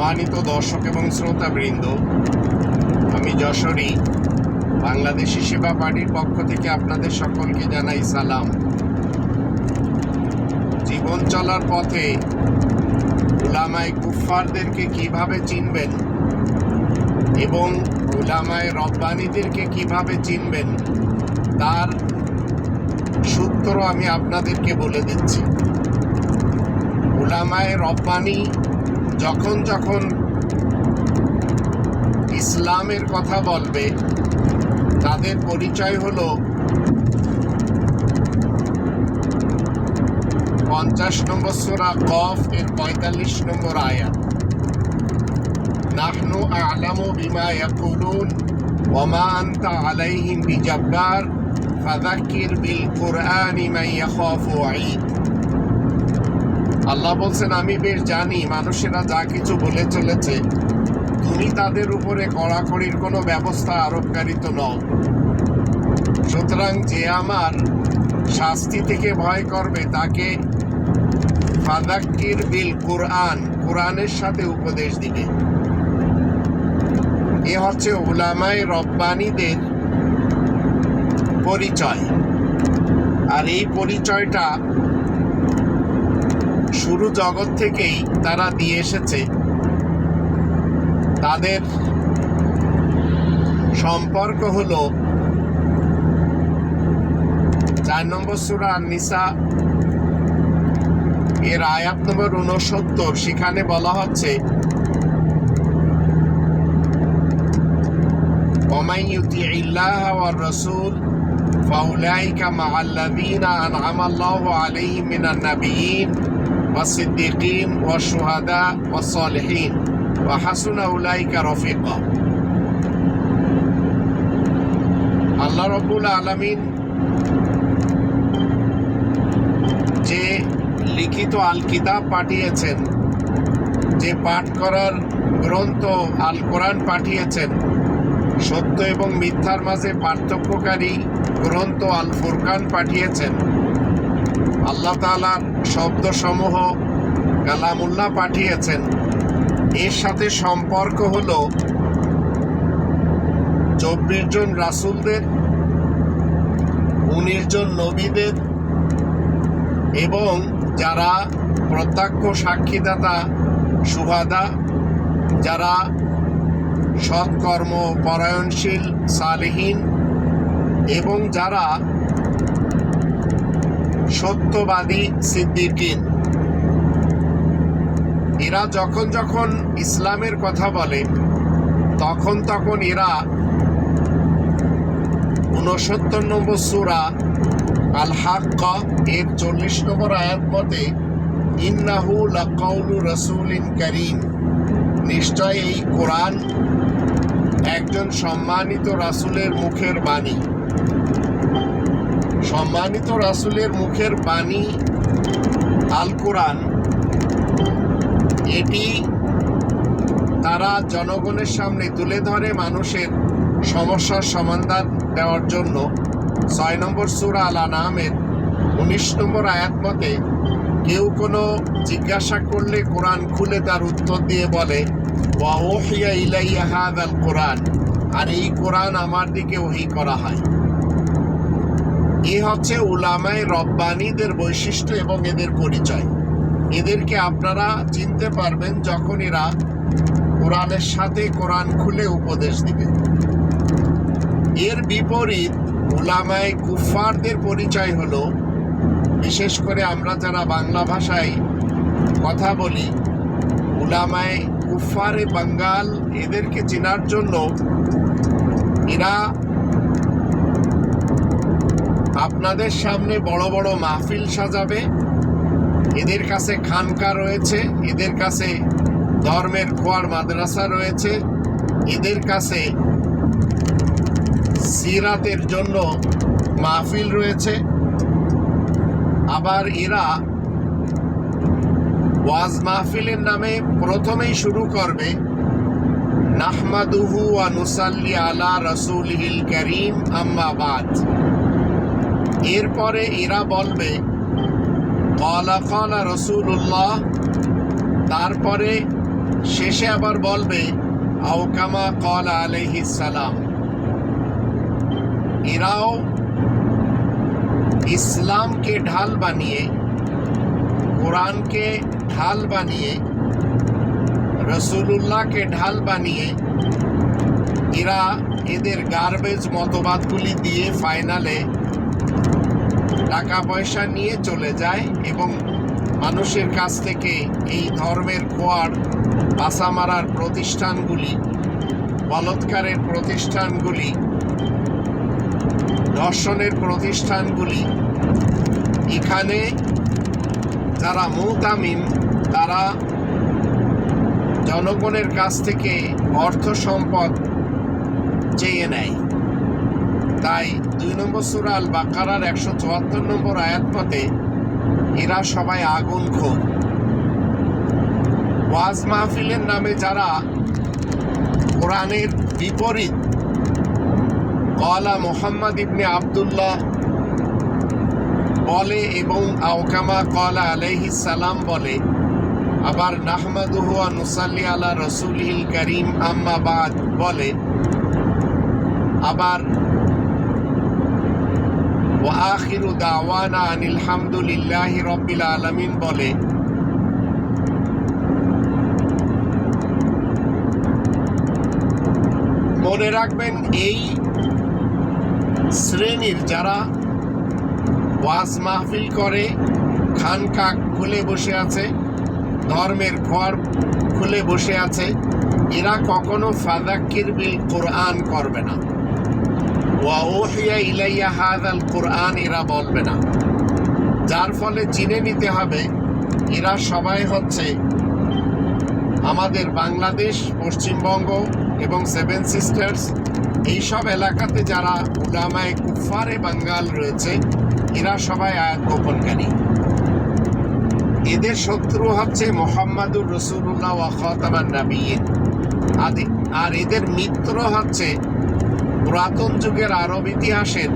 সম্মানিত দর্শক এবং শ্রোতাবৃন্দ, আমি যশোরী, বাংলাদেশি সেবা পার্টির পক্ষ থেকে আপনাদের সকলকে জানাই সালাম। জীবন চলার পথে উলামায় কুফফারদেরকে কীভাবে চিনবেন এবং উলামায় রব্বানিদেরকে কীভাবে চিনবেন, তার সূত্র আমি আপনাদেরকে বলে দিচ্ছি। উলামায় রব্বানি যখন যখন ইসলামের কথা বলবে, তাদের পরিচয় হলো পঞ্চাশ নম্বর সোরা কফ এর পঁয়তাল্লিশ নম্বর আয়াত। নাহনু আলামু বিমা ইয়াকুলুন ওমা আনতা আলাইহিম বিজাব্বার, ফাযাক্কির বিল কুরআনি মান ইয়াখাফু ঈদ আল্লাহ বলছেন, আমি বেশ জানি, মানুষেরা যা কিছু বলে চলেছে, তুমি তাদের উপরে কড়াকড়ির কোনো ব্যবস্থা আরোপকারী তো নও। সুতরাং যে আমার শাস্তি থেকে ভয় করবে, তাকে ফাদাক্কির বিল কোরআন, কোরআনের সাথে উপদেশ দিবে। এ হচ্ছে উলামায় রব্বানিদের পরিচয়। আর এই পরিচয়টা শুরু জগৎ থেকেই তারা দিয়ে এসেছে তাদের সম্পর্ক হলো চার নম্বর সুরা নিসা এর আয়াত নম্বর উনসত্তর সেখানে বলা হচ্ছে ومن يطع الله والرسول فأولئك مع الذين أنعم الله عليهم من النبيين والصديقين والشهداء والصالحين وحسن أولئك رفيقا আল্লাহ রব্বুল আলমিন যে লিখিত আল কিতাব পাঠিয়েছেন যে পাঠ করার গ্রন্থ আল কোরআন পাঠিয়েছেন সত্য এবং মিথ্যার মাঝে পার্থক্যকারী গ্রন্থ আল ফুরকান পাঠিয়েছেন আল্লাহ তালার শব্দসমূহ কালামুল্লাহ পাঠিয়েছেন। এর সাথে সম্পর্ক হলো চব্বিশ জন রাসুলদের, উনিশ জন নবীদের এবং যারা প্রত্যক্ষ সাক্ষীদাতা, সুহাদা, যারা সৎকর্ম, পরায়ণশীল, সালেহীন এবং যারা সত্যবাদী সিদ্দিকিন। এরা যখন যখন ইসলামের কথা বলে, তখন তখন এরা উনসত্তর নম্বর সুরা আল হাক্কা এর চল্লিশ নম্বর আয়াত মতে, ইন্নাহু লাকাউলু রসুলিন করিম। নিশ্চয় এই কোরআন একজন সম্মানিত রাসুলের মুখের বাণী। সম্মানিত রাসুলের মুখের বাণী আল কোরআন। এটি তারা জনগণের সামনে তুলে ধরে মানুষের সমস্যার সমাধান দেওয়ার জন্য। ছয় নম্বর সুরা আলা নামের উনিশ নম্বর আয়াত মতে, কেউ কোনো জিজ্ঞাসা করলে কোরআন খুলে তার উত্তর দিয়ে বলে, ওয়া ওহিয়া ইলাইয়া হাদাল কোরআন। আর এই কোরআন আমার দিকে ওহি করা হয়। এ হচ্ছে উলামায় রব্বানিদের বৈশিষ্ট্য এবং এদের পরিচয়। এদেরকে আপনারা চিনতে পারবেন যখন এরা কোরআনের সাথে কোরআন খুলে উপদেশ দিবে। এর বিপরীত উলামায় কুফারদের পরিচয় হলো, বিশেষ করে আমরা যারা বাংলা ভাষায় কথা বলি, উলামায় কুফারে বাঙ্গাল এদেরকে চেনার জন্য এরা আপনাদের সামনে বড় বড় মাহফিল সাজাবে। এদের কাছে খানকা রয়েছে, এদের কাছে ধর্মের খোয়ার মাদ্রাসা রয়েছে, এদের কাছে সিরাতের জন্য মাহফিল রয়েছে। আবার এরা ওয়াজ মাহফিলের নামে প্রথমেই শুরু করবে, নাহমাদুহু ওয়া নুসাল্লি আলা রসুলহিল করিম আম্মাবাদ এরপরে এরা বলবে, কলা কলা রসুল্লাহ তারপরে শেষে আবার বলবে আউকামা কল আলাইহিস সালাম। এরাও ইসলামকে ঢাল বানিয়ে, কোরআনকে ঢাল বানিয়ে, রসুলুল্লাহকে ঢাল বানিয়ে, এরা এদের গার্বেজ মতবাদগুলি দিয়ে ফাইনালে টাকা পয়সা নিয়ে চলে যায় এবং মানুষের কাছ থেকে এই ধর্মের খোয়ার বাসা মারার প্রতিষ্ঠানগুলি, বলৎকারের প্রতিষ্ঠানগুলি দর্শনের প্রতিষ্ঠানগুলি, এখানে যারা মুতামিম, তারা জনগণের কাছ থেকে অর্থ সম্পদ চেয়ে নেয়। তাই দুই নম্বর সুরাল বাকারার একশো চুয়াত্তর নম্বর আয়াত এরা সবাই আগুন খোর ওয়াজ মাহফিলের নামে যারা কোরআনের বিপরীত, কলা মোহাম্মদ ইবনে আবদুল্লাহ বলে এবং আওকামা কলা আলাইহিস সালাম বলে, আবার নাহমাদুহু ওয়া নুসাল্লি আলা রসুলহিল করিম আম্মা বাদ বলে, আবার আখিরু দাওয়ানা আনিল রব্বিল আলামিন বলে, মনে রাখবেন এই শ্রেণির যারা ওয়াজ মাহফিল করে খানকা খুলে বসে আছে, ধর্মের ঘর খুলে বসে আছে, এরা কখনো ফাদাক্কির বিল কোরআন করবে না। ওয়া ওহিয়া ইলাইয়া হাদাল কোরআন এরা বলবে না। যার ফলে চিনে নিতে হবে, এরা সবাই হচ্ছে আমাদের বাংলাদেশ, পশ্চিমবঙ্গ এবং সেভেন সিস্টার্স এইসব এলাকাতে যারা উলামায় কুফারে বাঙ্গাল রয়েছে, এরা সবাই আয়াত গোপনকারী এদের শত্রু হচ্ছে মোহাম্মদুর রসুল্লাহ ওয়াখাতামান নাবিয়িন আদি আর এদের মিত্র হচ্ছে পুরাতন যুগের আরব ইতিহাসের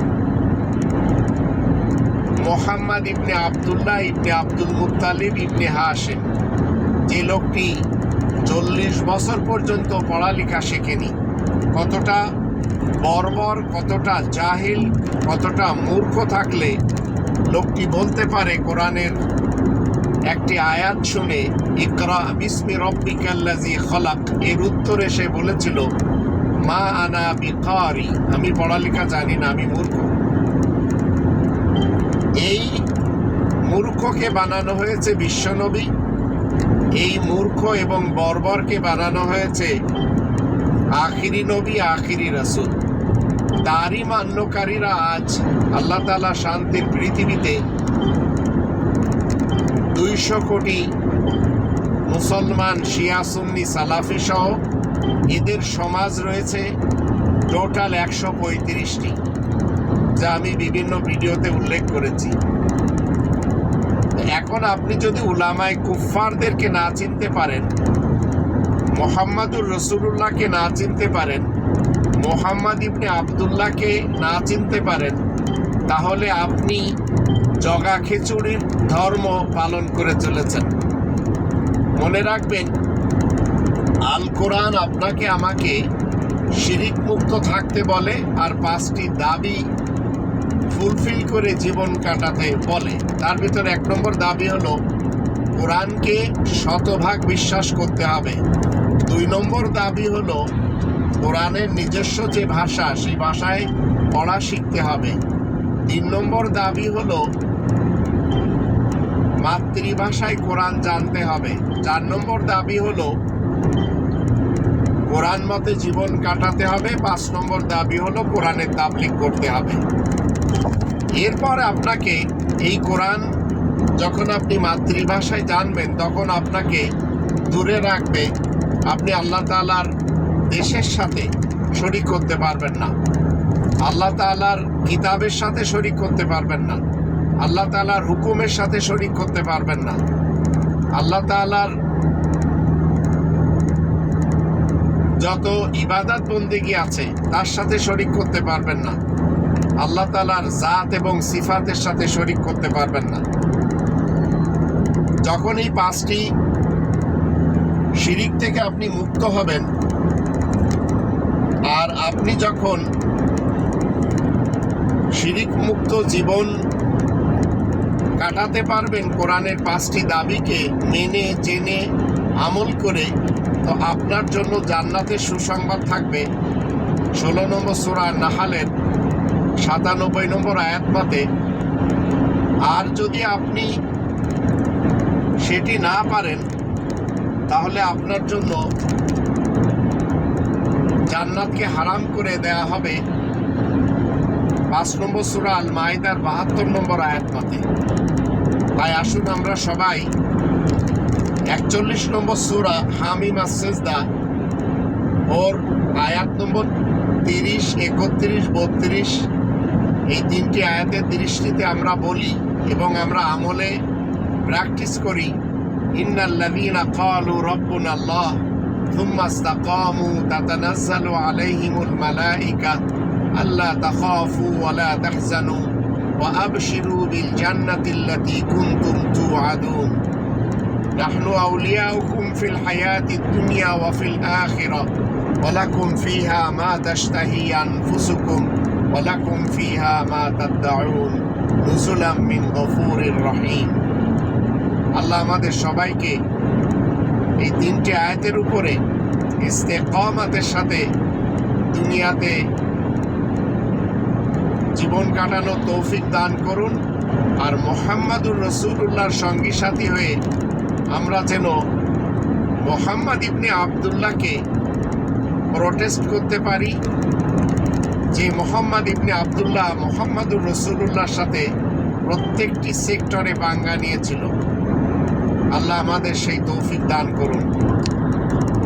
Muhammad ibn Abdullah ibn Abdul Muttalib ibn Hashim যে লোকটি চল্লিশ বছর পর্যন্ত পড়ালেখা শেখেনি। কতটা বর্বর, কতটা জাহিল, কতটা মূর্খ থাকলে লোকটি বলতে পারে কোরআনের একটি আয়াত শুনে, ইকরা বিসমি রব্বিকাল্লাজি খলাক। এর উত্তরে সে বলেছিল মা আনা আমি বিকারি আমি পড়ালেখা জানি না, আমি মূর্খ। এই মূর্খকে বানানো হয়েছে বিশ্বনবী এই মূর্খ এবং বর্বরকে বানানো হয়েছে আখিরি নবী, আখিরি রাসূল। তারই মান্যকারীরা আজ আল্লাহ তালা শান্তির পৃথিবীতে দুইশো কোটি মুসলমান শিয়া, সুন্নি, সালাফি সহ এদের সমাজ রয়েছে টোটাল একশো পঁয়ত্রিশটি, যা আমি বিভিন্ন ভিডিওতে উল্লেখ করেছি। এখন আপনি যদি উলামায় কুফফারদেরকে না চিনতে পারেন, মোহাম্মদুর রসুল্লাহকে না চিনতে পারেন, মোহাম্মদ ইবনে আবদুল্লাহকে না চিনতে পারেন, তাহলে আপনি জগা খিচুড়ির ধর্ম পালন করে চলেছেন। মনে রাখবেন আল কোরআন আপনাকে আমাকে শিরিক মুক্ত থাকতে বলে আর পাঁচটি দাবি ফুলফিল করে জীবন কাটাতে বলে। তার ভিতরে এক নম্বর দাবি হলো, কোরআনকে শতভাগ বিশ্বাস করতে হবে। দুই নম্বর দাবি হলো, কোরআনের নিজস্ব যে ভাষা, সেই ভাষায় পড়া শিখতে হবে। তিন নম্বর দাবি হলো, মাতৃভাষায় কোরআন জানতে হবে। চার নম্বর দাবি হলো কোরআন মতে জীবন কাটাতে হবে, পাঁচ নম্বর দাবি হলো কোরআনের তাবলিক করতে হবে। এরপর আপনাকে এই কোরআন যখন আপনি মাতৃভাষায় জানবেন, তখন আপনাকে দূরে রাখবে, আপনি আল্লাহ তালার দেশের সাথে শরিক করতে পারবেন না। আল্লাহ তালার কিতাবের সাথে শরিক করতে পারবেন না। আল্লাহ তালার হুকুমের সাথে শরিক করতে পারবেন না। আল্লাহ তালার যত ইবাদত বন্দিগি আছে, তার সাথে শরিক করতে পারবেন না। আল্লাহ তালার জাত এবং সিফাতের সাথে শরিক করতে পারবেন না। যখন এই পাঁচটি শিরিক থেকে আপনি মুক্ত হবেন, আর আপনি যখন শিরিক মুক্ত জীবন কাটাতে পারবেন, কোরআনের পাঁচটি দাবিকে মেনে, জেনে, আমল করে তো আপনার জন্য জান্নাতের সুসংবাদ থাকবে। ষোলো নম্বর সুরা নাহালের সাতানব্বই নম্বর আয়াত মতে আর যদি আপনি সেটি না পারেন, তাহলে আপনার জন্য জান্নাতকে হারাম করে দেয়া হবে। পাঁচ নম্বর সুরা আল মাইদার বাহাত্তর নম্বর আয়াত মতে তাই আসুন আমরা সবাই একচল্লিশ নম্বর সুরা হামিম আসেজদা ওর আয়াত নম্বর তিরিশ, একত্রিশ, বত্রিশ। এই তিনটি আয়াতের দৃষ্টিতে আমরা বলি এবং আমরা আমলে প্র্যাকটিস করি, ইন্নাল্লাযীনা ক্বালু রব্বুনা আল্লাহ থুম্মা ইসতাকামু তাতানাজ্জালু আলাইহিমুল মালাঈকা আল্লা তাখাফু ওয়া লা তাহজানু ওয়া আবশিরু বিল জান্নাতিল্লাতী কুনতুম তুআদুন। নাহনু আউলিয়া হুকুম ফিল হায়াতি দুনিয়া ওয়া ফিল আখিরা ওয়ালাকুম ফিহা মা তাশতাহি আনফুসুকুম ওয়ালাকুম ফিহা মা তাদদাউন নুজুলাম মিন গফুরির রহিম আল্লাহ আমাদের সবাইকে এই তিনটি আয়াতের উপরে ইস্তেকমাতের সাথে দুনিয়াতে জীবন কাটানোর তৌফিক দান করুন আর মোহাম্মদুর রসুল্লাহর সঙ্গী সাথী হয়ে আমরা যেন মোহাম্মদ ইবনে আবদুল্লাহকে প্রটেস্ট করতে পারি, যে মোহাম্মদ ইবনে আবদুল্লাহ মোহাম্মদুর রসুল্লাহর সাথে প্রত্যেকটি সেক্টরে বাঙ্গা নিয়েছিল। আল্লাহ আমাদের সেই তৌফিক দান করুন।